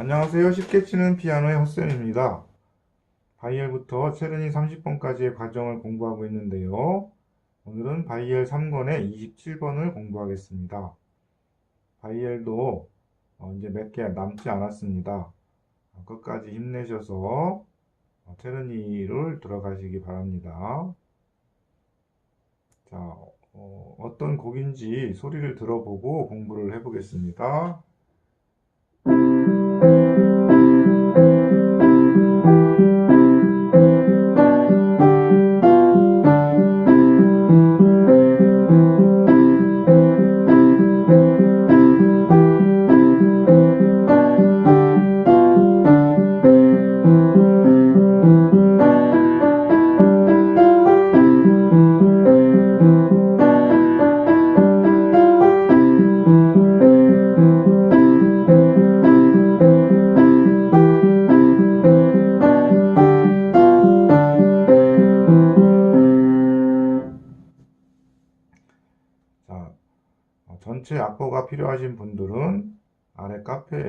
안녕하세요. 쉽게 치는 피아노의 헛쌤입니다. 바이엘부터 체르니 30번까지의 과정을 공부하고 있는데요. 오늘은 바이엘 3권의 27번을 공부하겠습니다. 바이엘도 어, 이제 몇 개 남지 않았습니다. 어, 끝까지 힘내셔서 어, 체르니를 들어가시기 바랍니다. 자, 어, 어떤 곡인지 소리를 들어보고 공부를 해보겠습니다.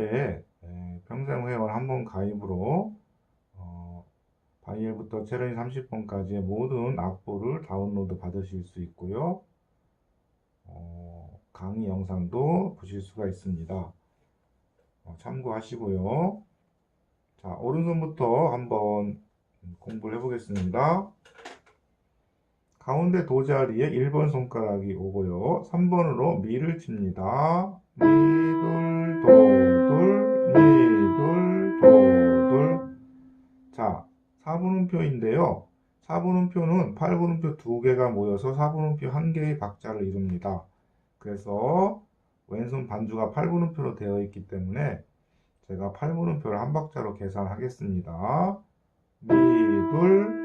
카페에 에, 평생 회원 한 번 가입으로 어, 바이엘부터 체르니 30번까지의 모든 악보를 다운로드 받으실 수 있고요. 어, 강의 영상도 보실 수가 있습니다. 어, 참고하시고요. 자, 오른손부터 한번 공부를 해보겠습니다. 가운데 도 자리에 1번 손가락이 오고요. 3번으로 미를 칩니다. 도, 둘. 자, 4분음표인데요. 4분음표는 8분음표 두 개가 모여서 4분음표 한 개의 박자를 이룹니다. 그래서 왼손 반주가 8분음표로 되어 있기 때문에 제가 8분음표를 한 박자로 계산하겠습니다. 미, 둘,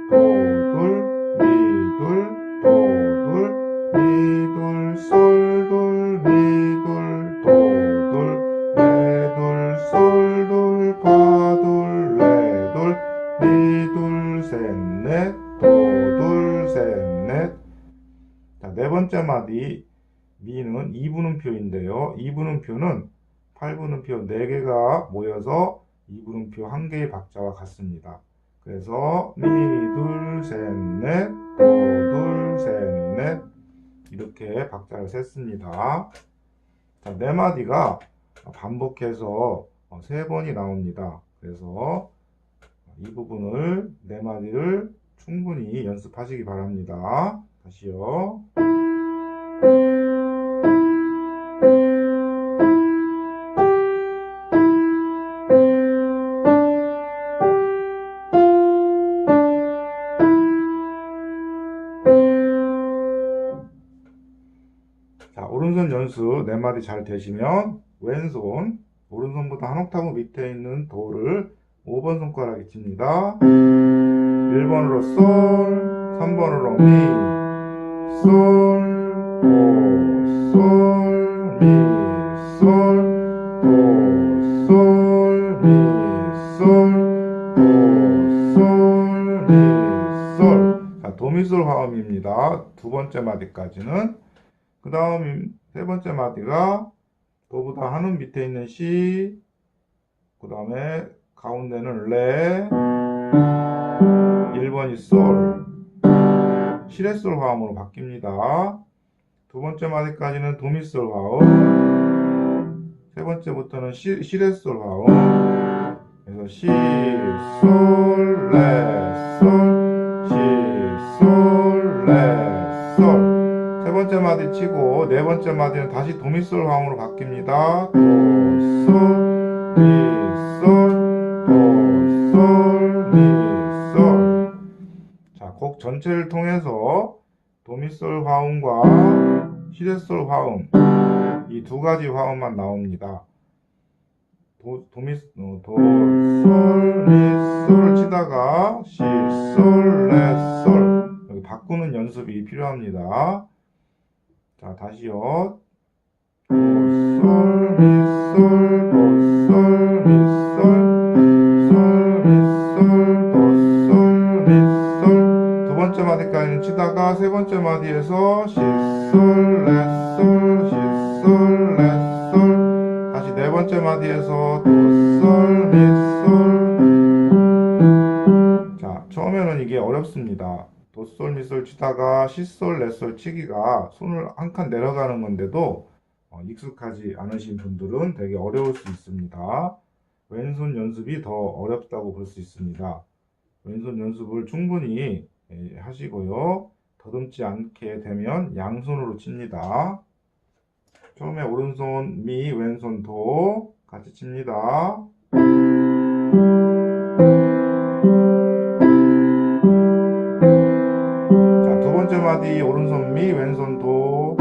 2분음표인데요. 2분음표는 8분음표 4개가 모여서 2분음표 1개의 박자와 같습니다. 그래서 미, 둘, 셋, 넷, 도, 둘, 셋, 넷 이렇게 박자를 셌습니다. 자, 네 마디가 반복해서 어, 세 번이 나옵니다. 그래서 이 부분을 네 마디를 충분히 연습하시기 바랍니다. 다시요. 연습 네 마디 잘 되시면 왼손, 오른손보다 한 옥타브 밑에 있는 도를 5번 손가락에 칩니다. 1번으로 솔, 3번으로 미, 솔, 도, 솔, 미, 솔, 도, 솔, 미, 솔, 도, 솔, 미, 솔. 자, 도미솔 화음입니다. 두 번째 마디까지는. 그 다음 세 번째 마디가 도보다 한음 밑에 있는 C, 그 다음에 가운데는 레, 1번이 솔, 시레솔 화음으로 바뀝니다. 두 번째 마디까지는 도미솔 화음, 세 번째부터는 시, 시레솔 화음, 그래서 시, 솔, 레, 솔, 시, 솔, 레, 번째 마디 치고 네 번째 마디는 다시 도미솔 화음으로 바뀝니다. 도, 솔, 미, 솔, 도, 솔, 미, 솔. 자, 곡 전체를 통해서 도미솔 화음과 시레솔 화음 이 두 가지 화음만 나옵니다. 도, 도미, 어, 도, 솔, 미, 솔을 치다가 시, 솔, 레, 솔 여기 바꾸는 연습이 필요합니다. 자, 다시요. 도, 솔, 미, 솔, 도, 솔, 미, 솔, 솔, 미, 솔, 도, 솔, 미, 솔. 두 번째 마디까지는 치다가 세 번째 마디에서 시, 솔, 레, 솔, 시, 솔, 레, 솔. 다시 네 번째 마디에서 도, 솔, 미, 솔. 자, 처음에는 이게 어렵습니다. 도, 솔, 미, 솔 치다가 시, 솔, 레, 솔 치기가 손을 한 칸 내려가는 건데도 어, 익숙하지 않으신 분들은 되게 어려울 수 있습니다. 왼손 연습이 더 어렵다고 볼 수 있습니다. 왼손 연습을 충분히 예, 하시고요. 더듬지 않게 되면 양손으로 칩니다. 처음에 오른손 미, 왼손 도 같이 칩니다. 마디 오른손 미, 왼손 도.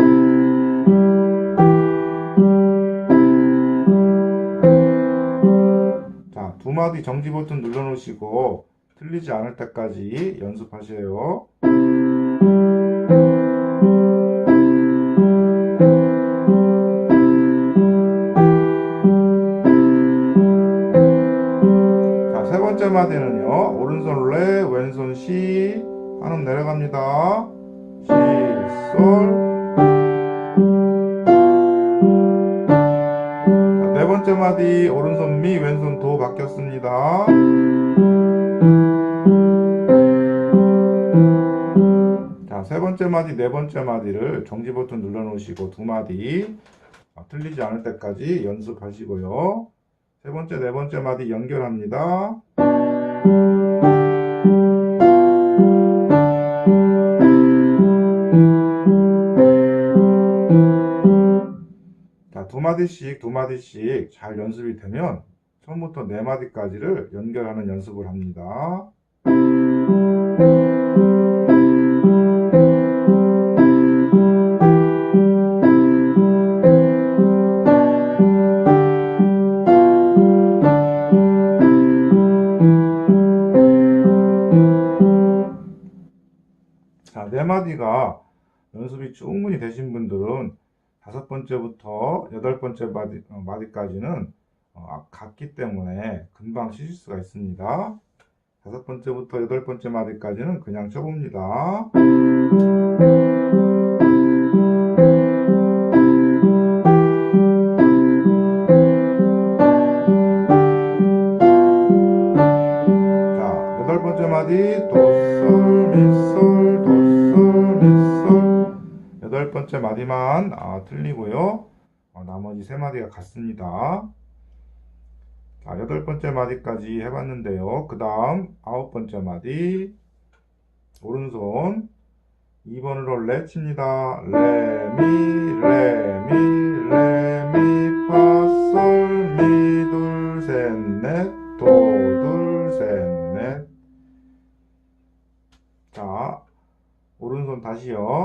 자, 두 마디 정지 버튼 눌러 놓으시고 틀리지 않을 때까지 연습하세요. 번째 마디는요. 오른손 레, 왼손 시. 한음 내려갑니다. 자, 네 번째 마디 오른손 미, 왼손 도 바뀌었습니다. 자, 세 번째 마디, 네 번째 마디를 정지 버튼 눌러 놓으시고 두 마디 아, 틀리지 않을 때까지 연습하시고요. 세 번째, 네 번째 마디 연결합니다. 자, 두 마디씩, 두 마디씩 잘 연습이 되면 처음부터 네 마디까지를 연결하는 연습을 합니다. 자, 네 마디가 연습이 충분히 되신 분들은 다섯 번째부터 여덟 번째 마디, 어, 마디까지는 어, 아, 같기 때문에 금방 치실 수가 있습니다. 다섯 번째부터 여덟 번째 마디까지는 그냥 쳐봅니다. 자, 여덟 번째 마디 도, 솔, 미, 솔, 도, 솔, 번째 마디만 아, 틀리고요. 어, 나머지 세 마디가 같습니다. 자, 여덟 번째 마디까지 해봤는데요. 그 다음 아홉 번째 마디 오른손 2번으로 레 칩니다. 레, 미, 레, 미, 레, 미, 파, 솔, 미, 둘, 셋, 넷, 도, 둘, 셋, 넷. 자, 오른손 다시요.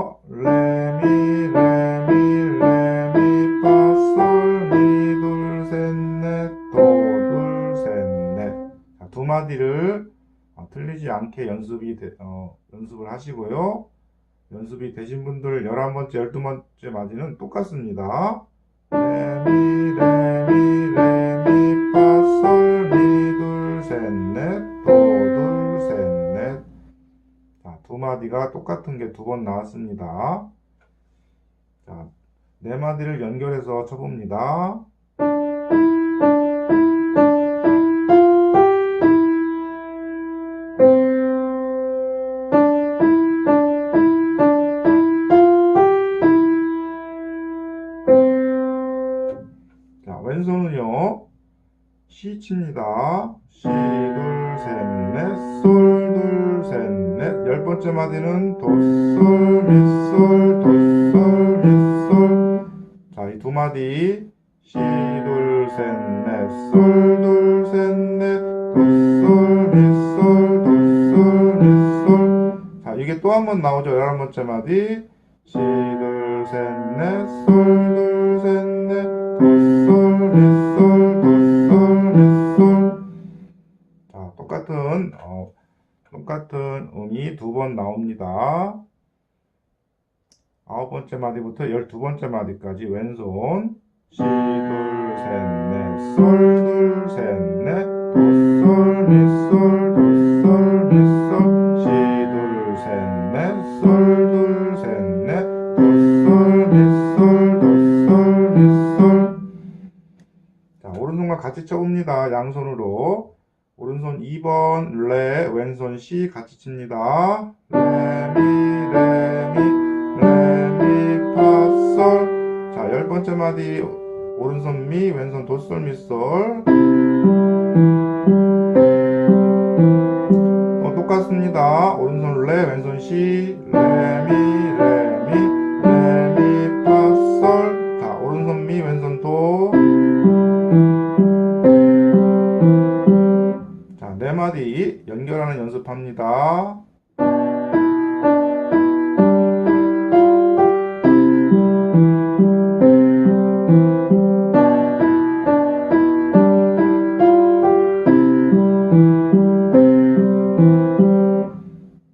연습이 되- 어, 연습을 하시고요. 연습이 되신 분들 11번째, 12번째 마디는 똑같습니다. 레, 미, 레, 미, 레, 미, 파, 솔, 미, 둘, 셋, 넷, 도, 둘, 셋, 넷. 자, 두 마디가 똑같은 게 두 번 나왔습니다. 자, 네 마디를 연결해서 쳐봅니다. 칩니다. 시, 둘, 셋, 넷, 솔, 둘, 셋, 넷. 열 번째 마디는 도, 솔, 미, 솔, 도, 솔, 미, 솔. 자, 이 두 마디. 시, 둘, 셋, 넷, 솔, 둘, 셋, 넷, 도, 솔, 미, 솔, 도, 솔, 미, 솔. 자, 이게 또 한 번 나오죠. 열한 번째 마디. 시, 둘, 셋, 넷, 솔, 둘, 셋, 넷, 도, 솔, 미, 솔, 도, 솔, 똑같은, 어, 똑같은 음이 두 번 나옵니다. 아홉 번째 마디부터 열두 번째 마디까지 왼손. 시, 둘, 셋, 넷, 솔, 둘, 셋, 넷, 도, 솔, 미, 솔, 도, 솔, 미, 솔. 시, 둘, 셋, 넷, 솔, 둘, 셋, 넷, 도, 솔, 미, 솔, 도, 솔, 미, 솔. 자, 같이 쳐봅니다. 양손으로. 오른손 2번 레, 왼손 시 같이 칩니다. 레미, 레미, 레미, 파, 솔. 자, 열 번째 마디 오른손 미, 왼손 도, 솔, 미, 솔. 어, 똑같습니다. 오른손 레, 왼손 시, 레미, 레미, 레미, 파, 솔. 자, 오른손 미, 왼손 도. 마디 연결하는 연습합니다.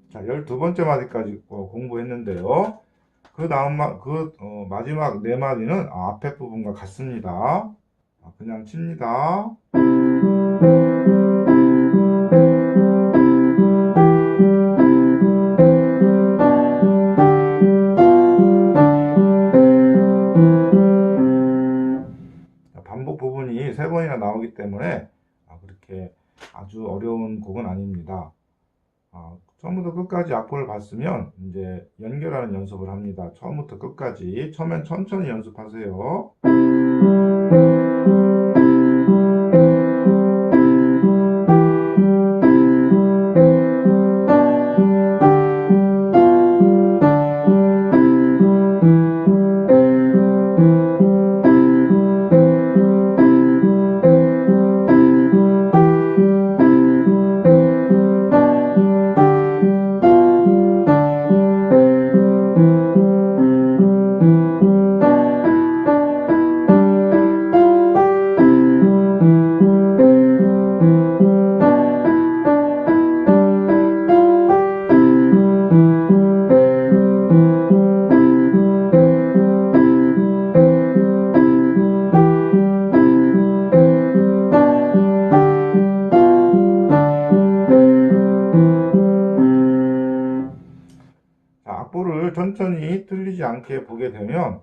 자, 열두 번째 마디까지 어, 공부했는데요. 그 다음 마, 그, 어, 마지막 네 마디는 아, 앞에 부분과 같습니다. 아, 그냥 칩니다. 때문에 아, 그렇게 아주 어려운 곡은 아닙니다. 아, 처음부터 끝까지 악보를 봤으면 이제 연결하는 연습을 합니다. 처음부터 끝까지. 처음엔 천천히 연습하세요. 않게 보게 되면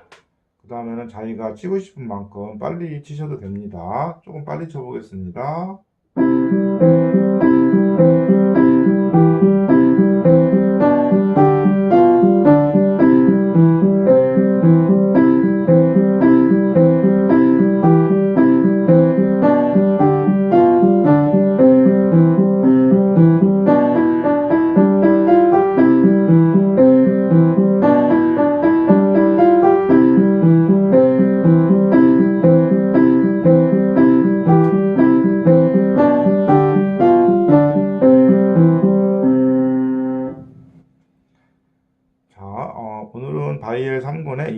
그 다음에는 자기가 치고 싶은 만큼 빨리 치셔도 됩니다. 조금 빨리 쳐보겠습니다.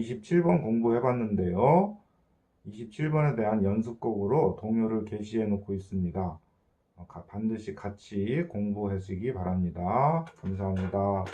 27번 공부해 봤는데요. 27번에 대한 연습곡으로 동요를 게시해 놓고 있습니다. 어, 가- 반드시 같이 공부하시기 바랍니다. 감사합니다.